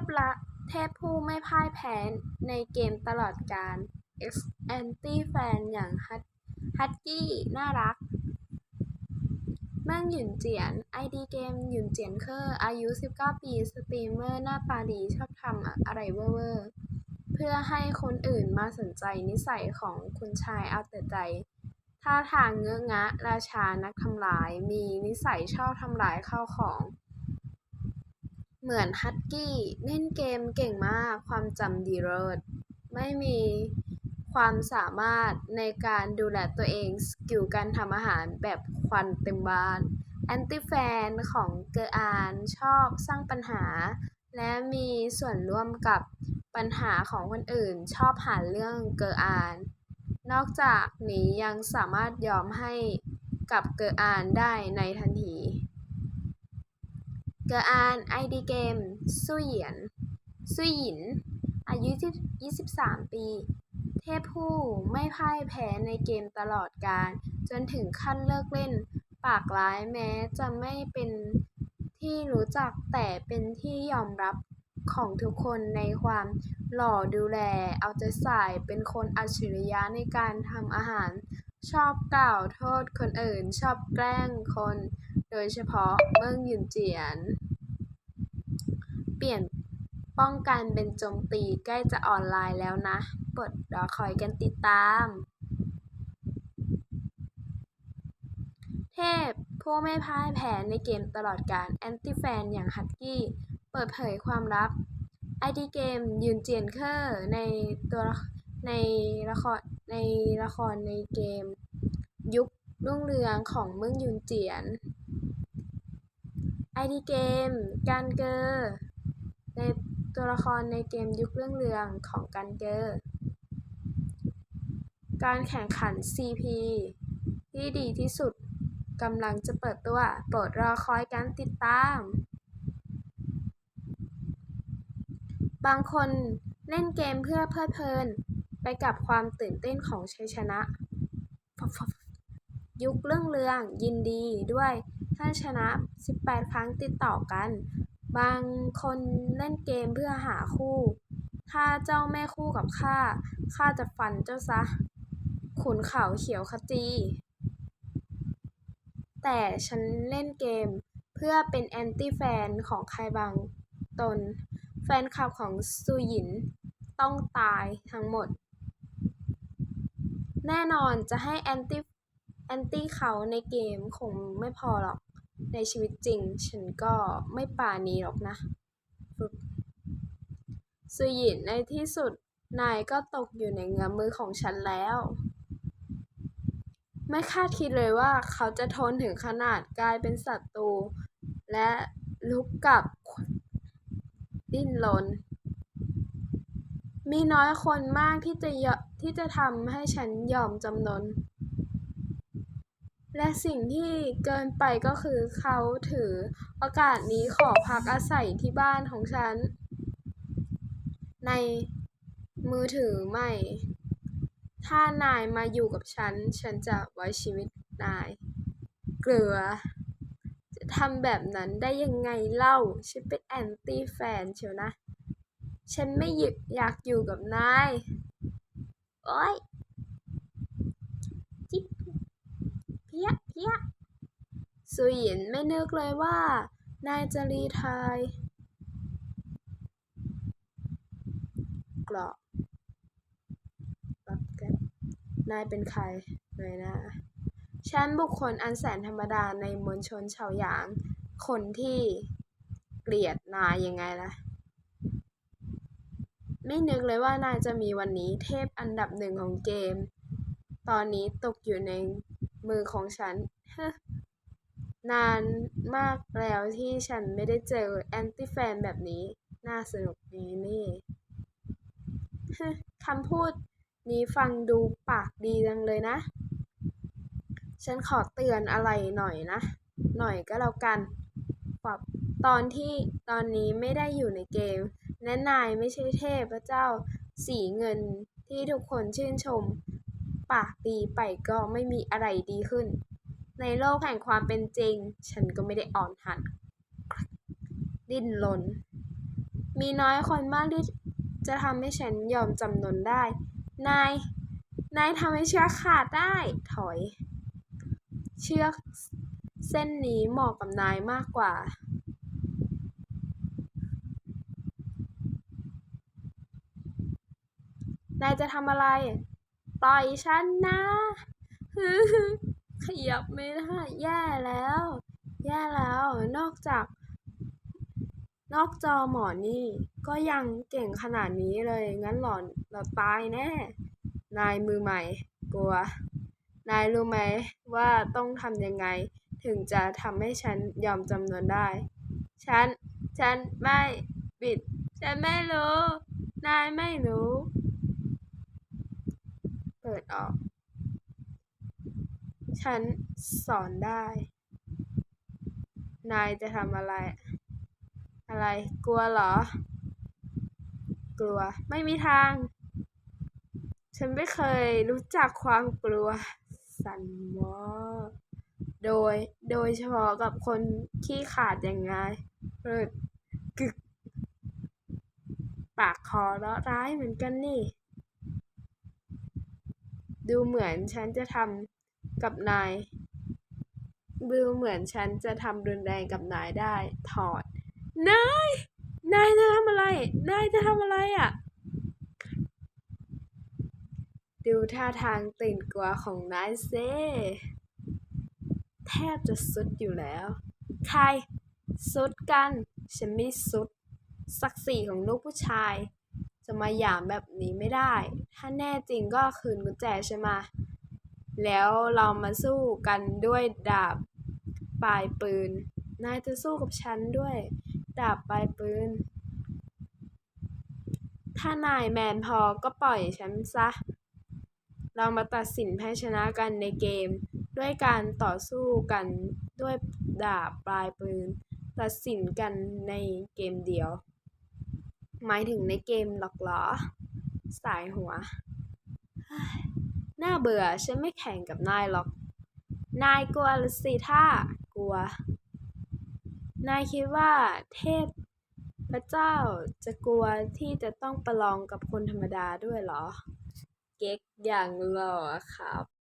พละเทพผู้ไม่พ่ายแพ้ในเกมตลอดกาล X Anti Fan อย่างฮัตฮัตกี้น่ารักเมิ่งหยุนเจียนไอดีเกมหยุนเจียนเคอร์อายุ 19 ปี สตรีมเมอร์หน้าตาดีชอบทำอะไรเว่อร์เพื่อให้คนอื่นมาสนใจนิสัยของคุณชายเอาแต่ใจท่าทางเงื้องะ ราชานักทำลาย มีนิสัยชอบทำลายข้าวของ เหมือนฮัตกี้เล่นเกมเก่งมาก ความจำดีเลิศไม่มีความสามารถในการดูแลตัวเอง สกิลการทำอาหารแบบควันเต็มบ้าน แอนตี้แฟนของเกออานชอบสร้างปัญหา และมีส่วนร่วมกับปัญหาของคนอื่นชอบหาเรื่องเกออาน นอกจากนี้ยังสามารถยอมให้กับเกออานได้ในทันที เกออาน ไอดีเกม ซุยเหยียน ซุยหยิน อายุ 23 ปี เทพผู้ไม่พ่ายแพ้ในเกมตลอดกาลจนถึงขั้นเลิกเล่น ปากร้ายแม้จะไม่เป็นที่รู้จักแต่เป็นที่ยอมรับของทุกคนในความหล่อดูแลเอาใจใส่เป็นคนอัจฉริยะในการทำอาหาร ชอบกล่าวโทษคนอื่น ชอบแกล้งคน โดยเฉพาะเมิ่งหยุนเจียน เปลี่ยนป้องกันเป็นโจมตี ใกล้จะออนไลน์แล้วนะโปรดรอคอยกันติดตาม เทพ ผู้ไม่พ่ายแพ้ในเกมตลอดกาลแอนตี้แฟนอย่างฮัตกี้ เปิดเผยความลับไอดีเกมยุนเจียนเคอร์ในตัวในละครในละครในเกม ยุครุ่งเรืองของเมืองยุนเจียนไอดีเกม การเกอร์ ในตัวละครในเกมยุคเรื่องเรืองของการเกอร์ การแข่งขัน CP ที่ดีที่สุดกำลังจะเปิดตัว โปรดรอคอยการติดตาม บางคนเล่นเกมเพื่อเพลิดเพลิน ไปกับความตื่นเต้นของชัยชนะ ยุคเรื่องเรืองยินดีด้วยท่านชนะ 18 ครั้งติดต่อกัน บางคนเล่นเกมเพื่อหาคู่ ถ้าเจ้าไม่คู่กับข้า ข้าจะฟันเจ้าซะ ขุนเขาเขียวขจี แต่ฉันเล่นเกมเพื่อเป็นแอนตี้แฟนของใครบางตน แฟนคลับของซูหยินต้องตายทั้งหมด แน่นอนจะให้แอนตี้แอนตี้เขาในเกมคงไม่พอหรอก ในชีวิตจริง ฉันก็ไม่ป่านี้หรอกนะฟึบซูหยินในที่สุดนายก็ตกอยู่ในเงื้อมมือของฉันแล้ว ไม่คาดคิดเลยว่าเขาจะทนถึงขนาดกลายเป็นศัตรู และลุกกลับดิ้นรนมีน้อยคนมากที่จะที่จะทำให้ฉันยอมจำนน และสิ่งที่เกินไปก็คือเขาถือโอกาสนี้ขอพักอาศัยที่บ้านของฉัน ในมือถือใหม่ ถ้านายมาอยู่กับฉัน ฉันจะไว้ชีวิตนาย เกลือ จะทำแบบนั้นได้ยังไงเล่า ฉันเป็นแอนตี้แฟนเชียวนะ ฉันไม่อยากอยู่กับนาย โอ๊ย จิ๊บ เพี้ยเพี้ยสุหยินไม่นึกเลยว่า นายจะรีไทร์กรอกรับแก๊ปนายเป็นใครหน่อยนะฉันบุคคลอันแสนธรรมดาในมวลชนชาวหยาง คนที่เกลียดนายยังไงล่ะ ไม่นึกเลยว่านายจะมีวันนี้เทพอันดับหนึ่งของเกม ตอนนี้ตกอยู่ใน มือของฉัน นานมากแล้วที่ฉันไม่ได้เจอแอนตี้แฟนแบบนี้ น่าสนุกดีนี่คำพูดนี้ฟังดูปากดีจังเลยนะ ฉันขอเตือนอะไรหน่อยนะ หน่อยก็แล้วกันแบบตอนที่ตอนนี้ไม่ได้อยู่ในเกม และนายไม่ใช่เทพเจ้าสีเงินที่ทุกคนชื่นชม ปากดีไปก็ไม่มีอะไรดีขึ้น ในโลกแห่งความเป็นจริง ฉันก็ไม่ได้อ่อนหัด ดิ้นรนมีน้อยคนมากที่จะทำให้ฉันยอมจำนนได้ นาย นายทำให้เชือกขาดได้ ถอย เชือกเส้นนี้เหมาะกับนายมากกว่า นายจะทำอะไร ปล่อยฉันนะขยับไม่ได้แย่แล้ว แย่แล้ว นอกจาก นอกจอหมอนี่ ก็ยังเก่งขนาดนี้เลย งั้นหล่อนเราตายแน่ นายมือใหม่ กลัว นายรู้ไหมว่าต้องทำยังไง ถึงจะทำให้ฉันยอมจำนนได้ ฉัน ฉันไม่ บิด ฉันไม่รู้ นายไม่รู้ ปิดออก ฉันสอนได้ นายจะทำอะไร อะไร กลัวเหรอ กลัว ไม่มีทาง ฉันไม่เคยรู้จักความกลัว สันวอโดย โดยเฉพาะกับคนขี้ขาดอย่างนายเปิดกึก ปากคอเลาะร้ายเหมือนกันนี่ ดูเหมือนฉันจะทำกับนาย ดูเหมือนฉันจะทำรุนแรงกับนายได้ ถอด นาย นายจะทำอะไร นายจะทำอะไรอะ ดูท่าทางตื่นกลัวของนายเซแทบจะสุดอยู่แล้ว ใครสุดกัน ฉันไม่สุดศักดิ์ศรีของลูกผู้ชาย จะมาหยามแบบนี้ไม่ได้ ถ้าแน่จริงก็คืนกุญแจใช่ไหมแล้วเรามาสู้กันด้วยดาบปลายปืน นายจะสู้กับฉันด้วย ดาบปลายปืน ถ้านายแมนพอก็ปล่อยฉันซะ เรามาตัดสินแพ้ชนะกันในเกม ด้วยการต่อสู้กันด้วยดาบปลายปืน ตัดสินกันในเกมเดียว หมายถึงในเกมหรอกหรอ สายหัว น่าเบื่อฉันไม่แข่งกับนายหรอก นายกลัวละสิท่ากลัว นายคิดว่าเทพพระเจ้าจะกลัวที่จะต้องประลองกับคนธรรมดาด้วยหรอ เก๊กอย่างหล่อครับ